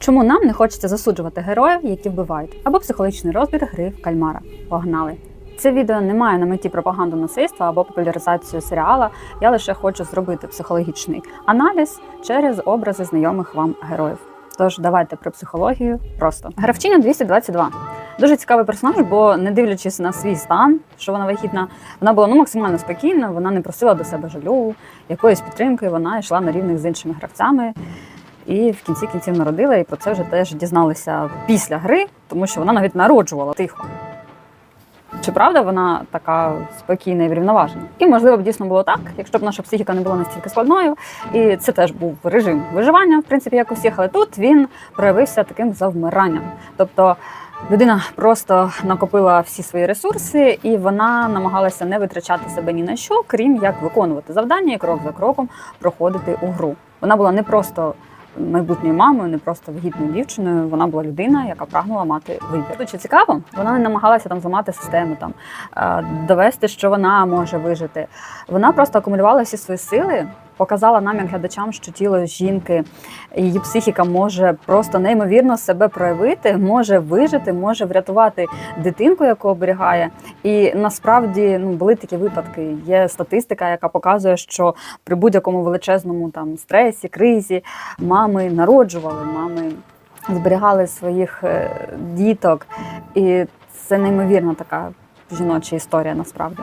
Чому нам не хочеться засуджувати героїв, які вбивають, або психологічний розбір гри в кальмара? Погнали! Це відео не має на меті пропаганду насильства або популяризацію серіала. Я лише хочу зробити психологічний аналіз через образи знайомих вам героїв. Тож давайте про психологію просто. Гравчиня 222. Дуже цікавий персонаж, бо не дивлячись на свій стан, що вона вагітна, вона була ну максимально спокійна. Вона не просила до себе жалю, якоїсь підтримки. Вона йшла на рівних з іншими гравцями. І в кінці кінців народила, і про це вже теж дізналися після гри, тому що вона навіть народжувала тихо. Чи правда вона така спокійна і врівноважена? І можливо б дійсно було так, якщо б наша психіка не була настільки складною, і це теж був режим виживання, в принципі, як у всіх, але тут він проявився таким завмиранням. Тобто людина просто накопила всі свої ресурси, і вона намагалася не витрачати себе ні на що, крім як виконувати завдання і крок за кроком проходити у гру. Вона була не просто майбутньою мамою, не просто вагітною дівчиною. Вона була людина, яка прагнула мати вибір. Тут цікаво, вона не намагалася там зламати систему, там е, довести, що вона може вижити. Вона просто акумулювала всі свої сили. Показала нам, як глядачам, що тіло жінки, її психіка може просто неймовірно себе проявити, може вижити, може врятувати дитинку, яку оберігає. І насправді ну були такі випадки. Є статистика, яка показує, що при будь-якому величезному там стресі, кризі мами народжували, мами зберігали своїх е, діток, і це неймовірна така жіноча історія насправді.